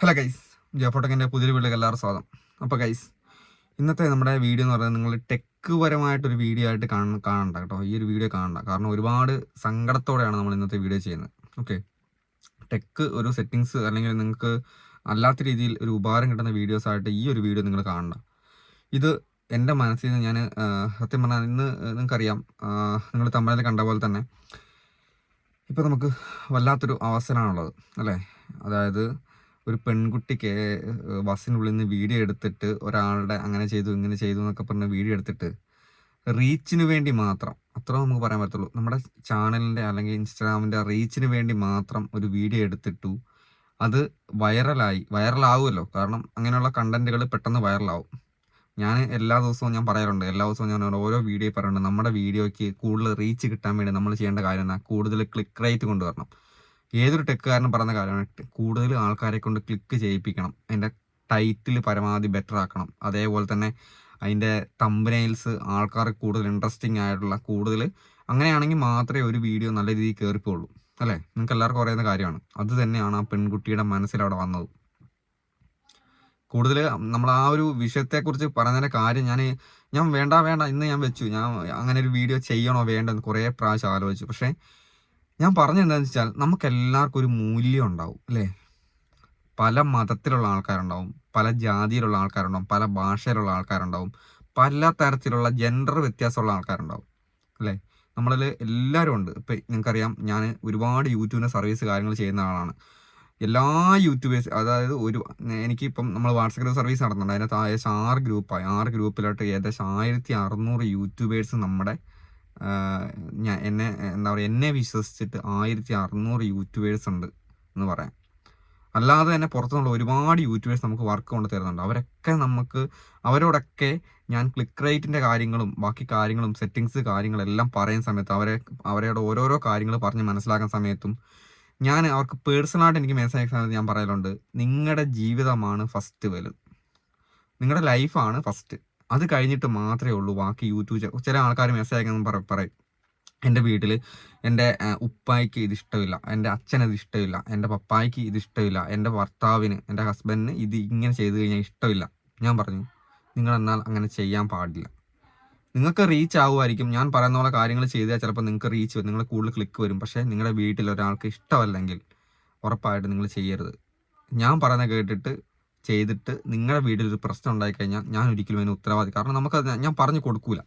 Hello guys ജോഫോട്ടക്കിന്റെ പുതിയൊരു വീട്ടിലേക്ക് എല്ലാവർക്കും സ്വാഗതം. അപ്പോൾ ഗൈസ് ഇന്നത്തെ നമ്മുടെ വീഡിയോ എന്ന് പറയുന്നത് നിങ്ങൾ ടെക്ക് പരമായിട്ടൊരു വീഡിയോ ആയിട്ട് കാണ കാണണ്ട കേട്ടോ. ഈ ഒരു വീഡിയോ കാണണ്ട. കാരണം ഒരുപാട് സങ്കടത്തോടെയാണ് നമ്മൾ ഇന്നത്തെ വീഡിയോ ചെയ്യുന്നത്. ഓക്കെ ടെക്ക് ഒരു സെറ്റിങ്സ് അല്ലെങ്കിൽ നിങ്ങൾക്ക് അല്ലാത്ത രീതിയിൽ ഒരു ഉപകാരം കിട്ടുന്ന വീഡിയോസ് ആയിട്ട് ഈ ഒരു വീഡിയോ നിങ്ങൾ കാണണ്ട. ഇത് എന്റെ മനസ്സിൽ നിന്ന് ഞാൻ സത്യം പറഞ്ഞാൽ ഇന്ന് നിങ്ങൾക്കറിയാം. നിങ്ങൾ തമ്മിൽ കണ്ട പോലെ തന്നെ. ഇപ്പോൾ നമുക്ക് വല്ലാത്തൊരു അവസരമാണുള്ളത്. അല്ലേ? അതായത് ഒരു പെൺകുട്ടിക്ക് ബസ്സിനുള്ളിൽ നിന്ന് വീഡിയോ എടുത്തിട്ട് ഒരാളുടെ അങ്ങനെ ചെയ്തു ഇങ്ങനെ ചെയ്തു എന്നൊക്കെ പറഞ്ഞ് വീഡിയോ എടുത്തിട്ട് റീച്ചിന് വേണ്ടി മാത്രം അത്ര നമുക്ക് പറയാൻ പറ്റുള്ളൂ നമ്മുടെ ചാനലിന്റെ അല്ലെങ്കിൽ ഇൻസ്റ്റാഗ്രാമിന്റെ റീച്ചിന് വേണ്ടി മാത്രം ഒരു വീഡിയോ എടുത്തിട്ടു അത് വൈറലായി വൈറലാവുമല്ലോ. കാരണം അങ്ങനെയുള്ള കണ്ടന്റുകൾ പെട്ടെന്ന് വൈറലാവും. ഞാൻ എല്ലാ ദിവസവും ഞാൻ പറയാറുണ്ട് എല്ലാ ദിവസവും ഞാൻ ഓരോ വീഡിയോ പറയുന്നുണ്ട് നമ്മുടെ വീഡിയോയ്ക്ക് കൂടുതൽ റീച്ച് കിട്ടാൻ വേണ്ടി നമ്മൾ ചെയ്യേണ്ട കാര്യം എന്നാൽ കൂടുതൽ ക്ലിക്ക് റേറ്റ് കൊണ്ടുവരണം ഏതൊരു ടെക്കുകാരനും പറയുന്ന കാര്യമാണ് കൂടുതൽ ആൾക്കാരെ കൊണ്ട് ക്ലിക്ക് ചെയ്യിപ്പിക്കണം. അതിന്റെ ടൈറ്റിൽ പരമാവധി ബെറ്റർ ആക്കണം. അതേപോലെ തന്നെ അതിന്റെ തമ്പനെയിൽസ് ആൾക്കാർക്ക് കൂടുതൽ ഇൻട്രസ്റ്റിംഗ് ആയിട്ടുള്ള കൂടുതൽ അങ്ങനെയാണെങ്കിൽ മാത്രമേ ഒരു വീഡിയോ നല്ല രീതിയിൽ കയറിപ്പോളൂ അല്ലേ? നിങ്ങൾക്ക് എല്ലാവർക്കും അറിയുന്ന കാര്യമാണ്. അത് തന്നെയാണ് ആ പെൺകുട്ടിയുടെ മനസ്സിൽ അവിടെ വന്നത്. കൂടുതൽ നമ്മൾ ആ ഒരു വിഷയത്തെക്കുറിച്ച് പറഞ്ഞതിന്റെ കാര്യം ഞാൻ ഞാൻ വേണ്ട വേണ്ട ഇന്ന് ഞാൻ വെച്ചു. ഞാൻ അങ്ങനെ ഒരു വീഡിയോ ചെയ്യണോ വേണ്ടെന്ന് കുറേ പ്രാവശ്യം ആലോചിച്ചു. പക്ഷേ ഞാൻ പറഞ്ഞ എന്താണെന്ന് വെച്ചാൽ നമുക്ക് എല്ലാവർക്കും ഒരു മൂല്യം ഉണ്ടാവും അല്ലേ? പല മതത്തിലുള്ള ആൾക്കാരുണ്ടാവും പല ജാതിയിലുള്ള ആൾക്കാരുണ്ടാവും പല ഭാഷയിലുള്ള ആൾക്കാരുണ്ടാവും പല തരത്തിലുള്ള ജെൻഡർ വ്യത്യാസമുള്ള ആൾക്കാരുണ്ടാവും അല്ലേ? നമ്മളിൽ എല്ലാവരും ഉണ്ട്. ഇപ്പം നിങ്ങൾക്കറിയാം ഞാൻ ഒരുപാട് യൂട്യൂബിന്റെ സർവീസ് കാര്യങ്ങൾ ചെയ്യുന്ന ആളാണ്. എല്ലാ യൂട്യൂബേഴ്സ് അതായത് ഒരു എനിക്കിപ്പം നമ്മൾ വാട്സപ്പ് ഗ്രൂപ്പ് സർവീസ് നടത്തുന്നുണ്ട്. അതിനകത്ത് ഏകദേശം ആറ് ഗ്രൂപ്പായി ആറ് ഗ്രൂപ്പിലോട്ട് ഏകദേശം ആയിരത്തി അറുന്നൂറ് യൂട്യൂബേഴ്സ് നമ്മുടെ ഞാൻ എന്നെ എന്താ പറയുക എന്നെ വിശ്വസിച്ചിട്ട് ആയിരത്തി അറുന്നൂറ് യൂട്യൂബേഴ്സ് ഉണ്ട് എന്ന് പറയാം. അല്ലാതെ തന്നെ പുറത്തുനിന്നുള്ള ഒരുപാട് യൂട്യൂബേഴ്സ് നമുക്ക് വർക്ക് കൊണ്ട് തരുന്നുണ്ട്. അവരൊക്കെ നമുക്ക് അവരോടൊക്കെ ഞാൻ ക്ലിക്ക് റേറ്റിന്റെ കാര്യങ്ങളും ബാക്കി കാര്യങ്ങളും സെറ്റിങ്സ് കാര്യങ്ങളെല്ലാം പറയുന്ന സമയത്ത് അവരെ അവരോട് ഓരോരോ കാര്യങ്ങൾ പറഞ്ഞ് മനസ്സിലാക്കുന്ന സമയത്തും ഞാൻ അവർക്ക് പേഴ്സണലായിട്ട് എനിക്ക് മെസ്സേജ് സമയത്ത് ഞാൻ പറയലുണ്ട് നിങ്ങളുടെ ജീവിതമാണ് ഫസ്റ്റ് വലുത്. നിങ്ങളുടെ ലൈഫാണ് ഫസ്റ്റ് അത് കഴിഞ്ഞിട്ട് മാത്രമേ ഉള്ളൂ. ബാക്കി യൂട്യൂബ് ചില ആൾക്കാർ മെസ്സേജ് അയക്കുന്ന പറയും. എന്റെ വീട്ടിൽ എന്റെ ഉപ്പായിക്ക് ഇത് ഇഷ്ടമില്ല. എന്റെ അച്ഛനത് ഇഷ്ടമില്ല. എന്റെ പപ്പായ്ക്ക് ഇത് ഇഷ്ടമില്ല. എന്റെ ഭർത്താവിന് എന്റെ ഹസ്ബൻഡിന് ഇത് ഇങ്ങനെ ചെയ്തു കഴിഞ്ഞാൽ ഇഷ്ടമില്ല. ഞാൻ പറഞ്ഞു നിങ്ങൾ എന്നാൽ അങ്ങനെ ചെയ്യാൻ പാടില്ല. നിങ്ങൾക്ക് റീച്ച് ആവുമായിരിക്കും. ഞാൻ പറയുന്ന പോലെ കാര്യങ്ങൾ ചെയ്താൽ ചിലപ്പോൾ നിങ്ങൾക്ക് റീച്ച് വരും. നിങ്ങൾ കൂടുതൽ ക്ലിക്ക് വരും. പക്ഷേ നിങ്ങളുടെ വീട്ടിൽ ഒരാൾക്ക് ഇഷ്ടമല്ലെങ്കിൽ ഉറപ്പായിട്ട് നിങ്ങൾ ചെയ്യരുത്. ഞാൻ പറയുന്നത് കേട്ടിട്ട് ചെയ്തിട്ട് നിങ്ങളുടെ വീട്ടിൽ ഒരു പ്രശ്നം ഉണ്ടായി കഴിഞ്ഞാൽ ഞാൻ ഒരിക്കലും അതിന് ഉത്തരവാദി. കാരണം നമുക്കത് ഞാൻ പറഞ്ഞു കൊടുക്കൂല.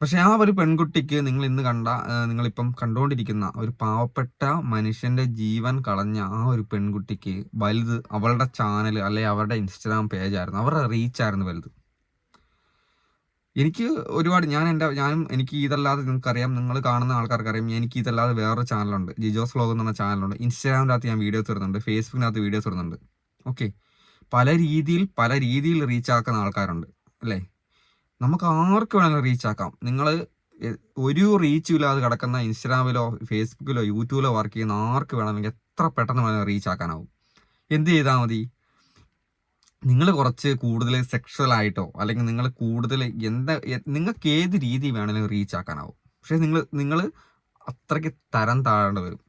പക്ഷെ ആ ഒരു പെൺകുട്ടിക്ക് നിങ്ങൾ ഇന്ന് കണ്ട നിങ്ങളിപ്പം കണ്ടുകൊണ്ടിരിക്കുന്ന ഒരു പാവപ്പെട്ട മനുഷ്യന്റെ ജീവൻ കളഞ്ഞ ആ ഒരു പെൺകുട്ടിക്ക് വലുത് അവളുടെ ചാനൽ അല്ലെ അവരുടെ ഇൻസ്റ്റാഗ്രാം പേജായിരുന്നു. അവരുടെ റീച്ച് ആയിരുന്നു വലുത്. എനിക്ക് ഒരുപാട് ഞാൻ എന്റെ ഞാനും എനിക്ക് ഇതല്ലാതെ നിങ്ങൾക്കറിയാം നിങ്ങൾ കാണുന്ന ആൾക്കാർക്കറിയാം എനിക്ക് ഇതല്ലാതെ വേറൊരു ചാനലുണ്ട്. ജിജോസ് വ്ലോഗ് പറഞ്ഞ ചാനലുണ്ട്. ഇൻസ്റ്റാഗ്രാമിനകത്ത് ഞാൻ വീഡിയോസ് വരുന്നുണ്ട് ഫേസ്ബുക്കിനകത്ത് വീഡിയോസ് വരുന്നുണ്ട് ഓക്കെ. പല രീതിയിൽ പല രീതിയിൽ റീച്ച് ആക്കുന്ന ആൾക്കാരുണ്ട് അല്ലേ? നമുക്ക് ആർക്ക് വേണമെങ്കിലും റീച്ച് ആക്കാം. നിങ്ങൾ ഒരു റീച്ചും ഇല്ലാതെ കിടക്കുന്ന ഇൻസ്റ്റാഗ്രാമിലോ ഫേസ്ബുക്കിലോ യൂട്യൂബിലോ വർക്ക് ചെയ്യുന്ന ആർക്ക് വേണമെങ്കിൽ എത്ര പെട്ടെന്ന് വേണമെങ്കിൽ റീച്ച് ആക്കാനാവും? എന്ത് ചെയ്താൽ മതി? നിങ്ങൾ കുറച്ച് കൂടുതൽ സെക്ഷൽ ആയിട്ടോ അല്ലെങ്കിൽ നിങ്ങൾ കൂടുതൽ എന്താ നിങ്ങൾക്ക് ഏത് രീതി വേണമെങ്കിലും റീച്ച് ആക്കാനാവും? പക്ഷേ നിങ്ങൾ നിങ്ങൾ അത്രയ്ക്ക് തരം താഴേണ്ടി വരും.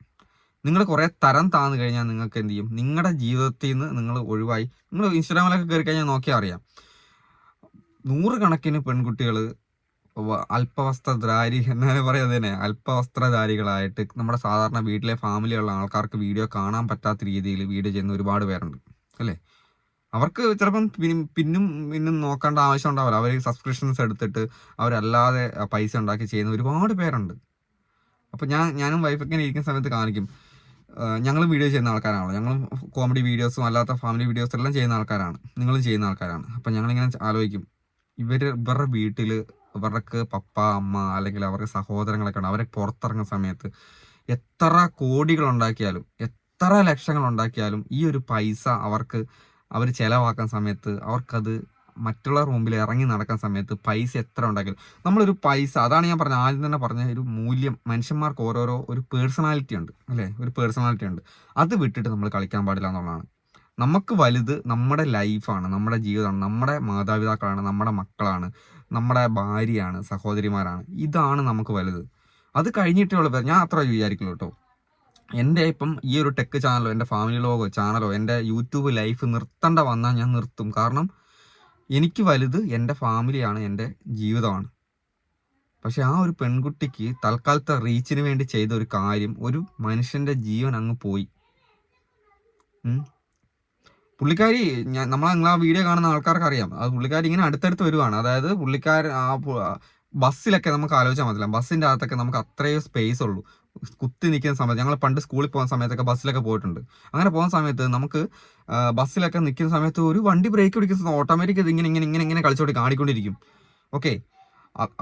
നിങ്ങൾ കുറേ തരം താന്ന് കഴിഞ്ഞാൽ നിങ്ങൾക്ക് എന്ത് ചെയ്യും? നിങ്ങളുടെ ജീവിതത്തിൽ നിന്ന് നിങ്ങൾ ഒഴിവായി. നിങ്ങൾ ഇൻസ്റ്റാഗ്രാമിലൊക്കെ കയറി കഴിഞ്ഞാൽ നോക്കിയാൽ അറിയാം. നൂറുകണക്കിന് പെൺകുട്ടികൾ അല്പവസ്ത്രധാരി എന്നാലും പറയുന്നത് തന്നെ. അല്പവസ്ത്രധാരികളായിട്ട് നമ്മുടെ സാധാരണ വീട്ടിലെ ഫാമിലിയുള്ള ആൾക്കാർക്ക് വീഡിയോ കാണാൻ പറ്റാത്ത രീതിയിൽ വീഡിയോ ചെയ്യുന്ന ഒരുപാട് പേരുണ്ട്. അല്ലേ? അവർക്ക് ചിലപ്പം പിന്നും പിന്നും നോക്കേണ്ട ആവശ്യം ഉണ്ടാവില്ല. അവർ സബ്സ്ക്രിപ്ഷൻസ് എടുത്തിട്ട് അവരല്ലാതെ പൈസ ഉണ്ടാക്കി ചെയ്യുന്ന ഒരുപാട് പേരുണ്ട്. അപ്പോൾ ഞാൻ ഞാനും വൈഫൊക്കെ ഇരിക്കുന്ന സമയത്ത് കാണിക്കും. ഞങ്ങൾ വീഡിയോ ചെയ്യുന്ന ആൾക്കാരാണല്ലോ. ഞങ്ങളും കോമഡി വീഡിയോസും അല്ലാത്ത ഫാമിലി വീഡിയോസും എല്ലാം ചെയ്യുന്ന ആൾക്കാരാണ്. നിങ്ങളും ചെയ്യുന്ന ആൾക്കാരാണ്. അപ്പം ഞങ്ങളിങ്ങനെ ആലോചിക്കും. ഇവർ ഇവരുടെ വീട്ടിൽ ഇവർക്ക് പപ്പ അമ്മ അല്ലെങ്കിൽ അവർക്ക് സഹോദരങ്ങളൊക്കെ ഉണ്ട്. അവരെ പുറത്തിറങ്ങുന്ന സമയത്ത് എത്ര കോടികൾ ഉണ്ടാക്കിയാലും എത്ര ലക്ഷങ്ങൾ ഉണ്ടാക്കിയാലും ഈ ഒരു പൈസ അവർക്ക് അവർ ചിലവാക്കുന്ന സമയത്ത് അവർക്കത് മറ്റുള്ളവർ റൂമിൽ ഇറങ്ങി നടക്കുന്ന സമയത്ത് പൈസ എത്ര ഉണ്ടാക്കിയാലും നമ്മളൊരു പൈസ അതാണ് ഞാൻ പറഞ്ഞത് ആദ്യം തന്നെ പറഞ്ഞ ഒരു മൂല്യം മനുഷ്യന്മാർക്ക് ഓരോരോ ഒരു പേഴ്സണാലിറ്റി ഉണ്ട് അല്ലേ? ഒരു പേഴ്സണാലിറ്റി ഉണ്ട്. അത് വിട്ടിട്ട് നമ്മൾ കളിക്കാൻ പാടില്ല എന്നുള്ളതാണ്. നമുക്ക് വലുത് നമ്മുടെ ലൈഫാണ് നമ്മുടെ ജീവിതമാണ് നമ്മുടെ മാതാപിതാക്കളാണ് നമ്മുടെ മക്കളാണ് നമ്മുടെ ഭാര്യയാണ് സഹോദരിമാരാണ്. ഇതാണ് നമുക്ക് വലുത്. അത് കഴിഞ്ഞിട്ടുള്ള ഞാൻ അത്ര വിചാരിക്കുള്ളൂ കേട്ടോ. എന്റെ ഇപ്പം ഈ ഒരു ടെക് ചാനലോ എന്റെ ഫാമിലി ലോഗോ ചാനലോ എന്റെ യൂട്യൂബ് ലൈഫ് നിർത്തേണ്ട വന്നാൽ ഞാൻ നിർത്തും. കാരണം എനിക്ക് വലുത് എന്റെ ഫാമിലിയാണ് എന്റെ ജീവിതമാണ്. പക്ഷെ ആ ഒരു പെൺകുട്ടിക്ക് തൽക്കാലത്തെ റീച്ചിന് വേണ്ടി ചെയ്ത ഒരു കാര്യം ഒരു മനുഷ്യന്റെ ജീവൻ അങ്ങ് പോയി. പുള്ളിക്കാരി ഞാൻ നമ്മൾ നിങ്ങൾ ആ വീഡിയോ കാണുന്ന ആൾക്കാർക്ക് അറിയാം. അത് പുള്ളിക്കാരി ഇങ്ങനെ അടുത്തടുത്ത് വരുവാണ്. അതായത് പുള്ളിക്കാരൻ ആ ബസ്സിലൊക്കെ നമുക്ക് ആലോചിച്ചാൽ മതില്ല ബസ്സിന്റെ അകത്തൊക്കെ നമുക്ക് അത്രയും സ്പേസ് ഉള്ളൂ. കുത്തി നിൽക്കുന്ന സമയത്ത് ഞങ്ങൾ പണ്ട് സ്കൂളിൽ പോകുന്ന സമയത്തൊക്കെ ബസ്സിലൊക്കെ പോയിട്ടുണ്ട്. അങ്ങനെ പോകുന്ന സമയത്ത് നമുക്ക് ബസ്സിലൊക്കെ നിൽക്കുന്ന സമയത്ത് ഒരു വണ്ടി ബ്രേക്ക് പിടിക്കുന്ന ഓട്ടോമാറ്റിക് ഇത് ഇങ്ങനെ ഇങ്ങനെ ഇങ്ങനെ ഇങ്ങനെ കളിച്ചോട്ട് കാണിക്കൊണ്ടിരിക്കും. ഓക്കെ?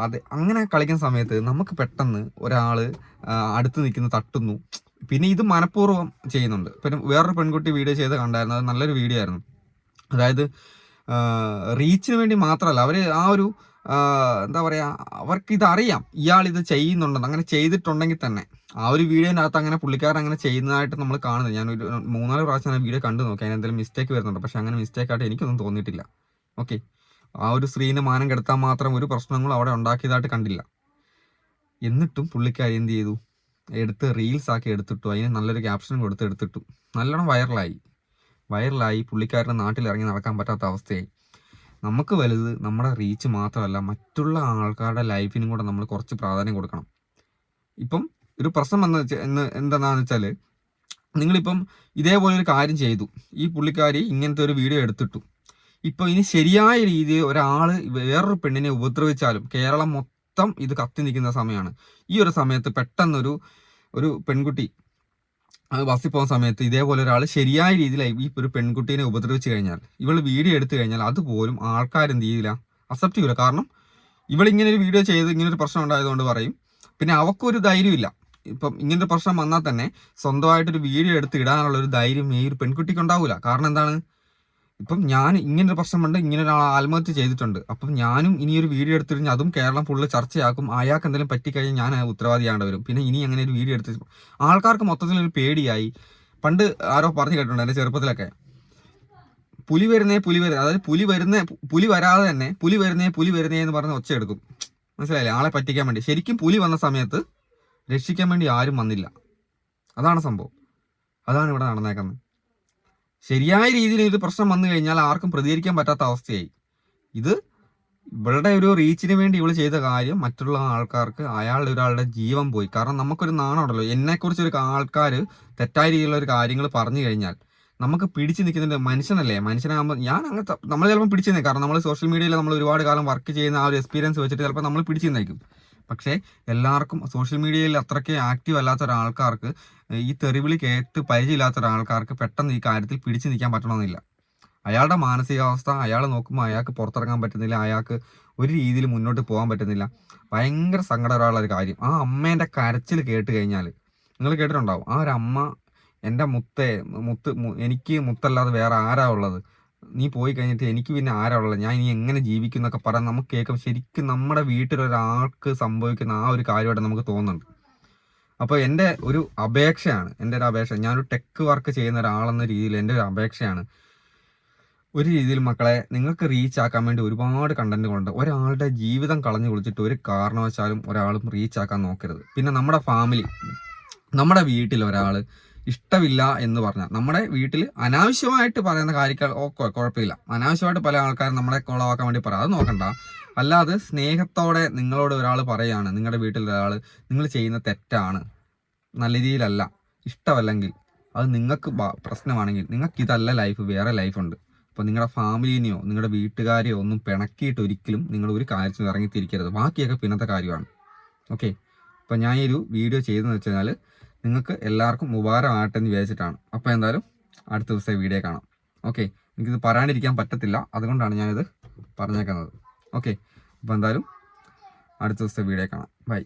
അത് അങ്ങനെ കളിക്കുന്ന സമയത്ത് നമുക്ക് പെട്ടെന്ന് ഒരാൾ അടുത്ത് നിൽക്കുന്ന തട്ടുന്നു. പിന്നെ ഇത് മനഃപൂർവം ചെയ്യുന്നുണ്ട്. പിന്നെ വേറൊരു പെൺകുട്ടി വീഡിയോ ചെയ്ത് കണ്ടായിരുന്നു. അത് നല്ലൊരു വീഡിയോ ആയിരുന്നു. അതായത് റീച്ചിന് വേണ്ടി മാത്രമല്ല അവർ ആ ഒരു എന്താ പറയുക അവർക്ക് ഇത് അറിയാം ഇയാൾ ഇത് ചെയ്യുന്നുണ്ടെന്ന് അങ്ങനെ ചെയ്തിട്ടുണ്ടെങ്കിൽ തന്നെ. ആ ഒരു വീഡിയോനകത്ത് അങ്ങനെ പുള്ളിക്കാരൻ അങ്ങനെ ചെയ്യുന്നതായിട്ട് നമ്മൾ കാണുന്നത്. ഞാൻ ഒരു മൂന്നാൽ പ്രാവശ്യം ആ വീഡിയോ കണ്ടു നോക്കി. അതിന് എന്തെങ്കിലും മിസ്റ്റേക്ക് വരുന്നുണ്ട്? പക്ഷെ അങ്ങനെ മിസ്റ്റേക്ക് ആയിട്ട് എനിക്കൊന്നും തോന്നിയിട്ടില്ല. ഓക്കെ ആ ഒരു സ്ത്രീനെ മാനം കെടുത്താൻ മാത്രം ഒരു പ്രശ്നങ്ങളും അവിടെ ഉണ്ടാക്കിയതായിട്ട് കണ്ടില്ല. എന്നിട്ടും പുള്ളിക്കാരി എന്ത് ചെയ്തു? എടുത്ത് റീൽസ് ആക്കി എടുത്തിട്ടു. അതിന് നല്ലൊരു ക്യാപ്ഷൻ കൊടുത്ത് എടുത്തിട്ടു. നല്ലോണം വൈറലായി വൈറലായി പുള്ളിക്കാരന്റെ നാട്ടിൽ ഇറങ്ങി നടക്കാൻ പറ്റാത്ത അവസ്ഥയായി. നമുക്ക് വലുത് നമ്മുടെ റീച്ച് മാത്രമല്ല മറ്റുള്ള ആൾക്കാരുടെ ലൈഫിനും കൂടെ നമ്മൾ കുറച്ച് പ്രാധാന്യം കൊടുക്കണം. ഇപ്പം ഒരു പ്രശ്നം എന്ന് എന്ന് എന്താണെന്ന് വെച്ചാൽ നിങ്ങളിപ്പം ഇതേപോലെ ഒരു കാര്യം ചെയ്തു. ഈ പുള്ളിക്കാരി ഇങ്ങനത്തെ ഒരു വീഡിയോ എടുത്തിട്ടു. ഇപ്പോൾ ഇനി ശരിയായ രീതിയിൽ ഒരാൾ വേറൊരു പെണ്ണിനെ ഉപദ്രവിച്ചാലും കേരളം മൊത്തം ഇത് കത്തി നിൽക്കുന്ന സമയമാണ് ഈ ഒരു സമയത്ത് പെട്ടെന്നൊരു ഒരു പെൺകുട്ടി ബസ്സിൽ പോകുന്ന സമയത്ത് ഇതേപോലെ ഒരാൾ ശരിയായ രീതിയിൽ ഈ ഒരു പെൺകുട്ടീനെ ഉപദ്രവിച്ചു കഴിഞ്ഞാൽ ഇവൾ വീഡിയോ എടുത്തു കഴിഞ്ഞാൽ അതുപോലും ആൾക്കാരെന്ത് ചെയ്യില്ല അക്സെപ്റ്റ് ചെയ്യില്ല കാരണം ഇവൾ ഇങ്ങനെ ഒരു വീഡിയോ ചെയ്ത് ഇങ്ങനെ ഒരു പ്രശ്നം ഉണ്ടായതുകൊണ്ട് പറയും. പിന്നെ അവക്കൊരു ധൈര്യമില്ല. ഇപ്പം ഇങ്ങനൊരു പ്രശ്നം വന്നാൽ തന്നെ സ്വന്തമായിട്ടൊരു വീഡിയോ എടുത്ത് ഇടാനുള്ള ഒരു ധൈര്യം ഈ ഒരു പെൺകുട്ടിക്ക് ഉണ്ടാവില്ല കാരണം എന്താണ്? ഇപ്പം ഞാൻ ഇങ്ങനൊരു പ്രശ്നമുണ്ട് ഇങ്ങനെ ഒരാൾ ആത്മഹത്യ ചെയ്തിട്ടുണ്ട്. അപ്പം ഞാനും ഇനി ഒരു വീഡിയോ എടുത്തിരുന്ന അതും കേരളം ഫുള്ള് ചർച്ചയാക്കും. അയാൾക്ക് എന്തെങ്കിലും പറ്റിക്കഴിഞ്ഞാൽ ഞാൻ ഉത്തരവാദിയാണ്ട് വരും. പിന്നെ ഇനി അങ്ങനെ ഒരു വീഡിയോ എടുത്ത് ആൾക്കാർക്ക് മൊത്തത്തിൽ ഒരു പേടിയായി. പണ്ട് ആരോ പറഞ്ഞു കേട്ടിട്ടുണ്ട് എന്റെ ചെറുപ്പത്തിലൊക്കെ. പുലി വരുന്നേ പുലി വരുന്ന അതായത് പുലി വരുന്നേ പുലി വരാതെ തന്നെ പുലി വരുന്നേ പുലി വരുന്നേ എന്ന് പറഞ്ഞ് ഒച്ച എടുക്കും. മനസ്സിലായില്ലേ? ആളെ പറ്റിക്കാൻ വേണ്ടി. ശരിക്കും പുലി വന്ന സമയത്ത് രക്ഷിക്കാൻ വേണ്ടി ആരും വന്നില്ല. അതാണ് സംഭവം. അതാണ് ഇവിടെ നടന്നേക്കുന്നത്. ശരിയായ രീതിയിൽ ഇത് പ്രശ്നം വന്നു കഴിഞ്ഞാൽ ആർക്കും പ്രതികരിക്കാൻ പറ്റാത്ത അവസ്ഥയായി. ഇത് ഇവളുടെ ഒരു റീച്ചിന് വേണ്ടി ഇവൾ ചെയ്ത കാര്യം മറ്റുള്ള ആൾക്കാർക്ക് അയാളുടെ ഒരാളുടെ ജീവൻ പോയി. കാരണം നമുക്കൊരു നാണമുണ്ടല്ലോ. എന്നെക്കുറിച്ച് ഒരു ആൾക്കാർ തെറ്റായ രീതിയിലുള്ള ഒരു കാര്യങ്ങൾ പറഞ്ഞു കഴിഞ്ഞാൽ നമുക്ക് പിടിച്ചു നിൽക്കുന്നുണ്ട് മനുഷ്യനല്ലേ? മനുഷ്യനാകുമ്പോൾ ഞാൻ അങ്ങനത്തെ നമ്മൾ ചിലപ്പോൾ പിടിച്ചു നിൽക്കും കാരണം നമ്മൾ സോഷ്യൽ മീഡിയയിൽ നമ്മൾ ഒരുപാട് കാലം വർക്ക് ചെയ്യുന്ന ആ ഒരു എക്സ്പീരിയൻസ് വെച്ചിട്ട് ചിലപ്പോൾ നമ്മൾ പിടിച്ചു നിൽക്കും പക്ഷേ എല്ലാവർക്കും സോഷ്യൽ മീഡിയയിൽ അത്രയ്ക്ക് ആക്റ്റീവ് അല്ലാത്ത ഒരാൾക്കാർക്ക് ഈ തെറിവിളി കേട്ട് പരിചയമില്ലാത്ത ഒരാൾക്കാർക്ക് പെട്ടെന്ന് ഈ കാര്യത്തിൽ പിടിച്ചു നിൽക്കാൻ പറ്റണമെന്നില്ല. അയാളുടെ മാനസികാവസ്ഥ അയാൾ നോക്കുമ്പോൾ അയാൾക്ക് പുറത്തിറങ്ങാൻ പറ്റുന്നില്ല അയാൾക്ക് ഒരു രീതിയിൽ മുന്നോട്ട് പോകാൻ പറ്റുന്നില്ല. ഭയങ്കര സങ്കടമുള്ള ഒരു കാര്യം. ആ അമ്മേന്റെ കരച്ചിൽ കേട്ട് കഴിഞ്ഞാൽ നിങ്ങൾ കേട്ടിട്ടുണ്ടാവും ആ ഒരു അമ്മ എന്റെ മുത്തേ മുത്ത് എനിക്ക് മുത്തല്ലാതെ വേറെ ആരാ ഉള്ളത്? നീ പോയി കഴിഞ്ഞിട്ട് എനിക്ക് പിന്നെ ആരാ ഞാൻ ഇനി എങ്ങനെ ജീവിക്കും എന്നൊക്കെ പറയാൻ നമുക്ക് കേൾക്കും ശരിക്കും നമ്മുടെ വീട്ടിലൊരാൾക്ക് സംഭവിക്കുന്ന ആ ഒരു കാര്യമായിട്ട് നമുക്ക് തോന്നുന്നുണ്ട്. അപ്പോൾ എന്റെ ഒരു അപേക്ഷയാണ് എന്റെ ഒരു അപേക്ഷ. ഞാനൊരു ടെക് വർക്ക് ചെയ്യുന്ന ഒരാളെന്ന രീതിയിൽ എന്റെ ഒരു അപേക്ഷയാണ്. ഒരു രീതിയിൽ മക്കളെ നിങ്ങൾക്ക് റീച്ച് ആക്കാൻ വേണ്ടി ഒരുപാട് കണ്ടന്റ് കണ്ടന്റുകളുണ്ട് ഒരാളുടെ ജീവിതം കളഞ്ഞു കുളിച്ചിട്ട് ഒരു കാരണവശാലും ഒരാളും റീച്ച് ആക്കാൻ നോക്കരുത്. പിന്നെ നമ്മുടെ ഫാമിലി നമ്മുടെ വീട്ടിൽ ഒരാൾ ഇഷ്ടമില്ല എന്ന് പറഞ്ഞാൽ നമ്മുടെ വീട്ടിൽ അനാവശ്യമായിട്ട് പറയുന്ന കാര്യങ്ങൾ ഓക്കെ കുഴപ്പമില്ല. അനാവശ്യമായിട്ട് പല ആൾക്കാരും നമ്മളെ കുളവാക്കാൻ വേണ്ടി പറയാം. അത് നോക്കണ്ട. അല്ലാതെ സ്നേഹത്തോടെ നിങ്ങളോട് ഒരാൾ പറയാണ് നിങ്ങളുടെ വീട്ടിൽ ഒരാൾ നിങ്ങൾ ചെയ്യുന്ന തെറ്റാണ്. നല്ല രീതിയിലല്ല. ഇഷ്ടമല്ലെങ്കിൽ അത് നിങ്ങൾക്ക് പ്രശ്നമാണെങ്കിൽ നിങ്ങൾക്ക് ഇതല്ല ലൈഫ് വേറെ ലൈഫുണ്ട് അപ്പോൾ നിങ്ങളുടെ ഫാമിലിനെയോ നിങ്ങളുടെ വീട്ടുകാരെയോ ഒന്നും പിണക്കിയിട്ട് ഒരിക്കലും നിങ്ങൾ ഒരു കാര്യത്തിൽ ഇറങ്ങിത്തിരിക്കരുത്. ബാക്കിയൊക്കെ പിന്നത്തെ കാര്യമാണ്. ഓക്കെ? അപ്പോൾ ഒരു വീഡിയോ ചെയ്തതെന്ന് വെച്ച് കഴിഞ്ഞാൽ നിങ്ങൾക്ക് എല്ലാവർക്കും ഉപകാരമാകട്ടെ എന്ന് വിചാരിച്ചിട്ടാണ്. അപ്പോൾ എന്തായാലും അടുത്ത ദിവസത്തെ വീഡിയോ കാണാം. ഓക്കെ എനിക്കിത് പറയാണ്ടിരിക്കാൻ പറ്റത്തില്ല. അതുകൊണ്ടാണ് ഞാനിത് പറഞ്ഞേക്കുന്നത്. ഓക്കെ അപ്പോൾ എന്തായാലും അടുത്ത ദിവസത്തെ വീഡിയോ കാണാം. ബൈ.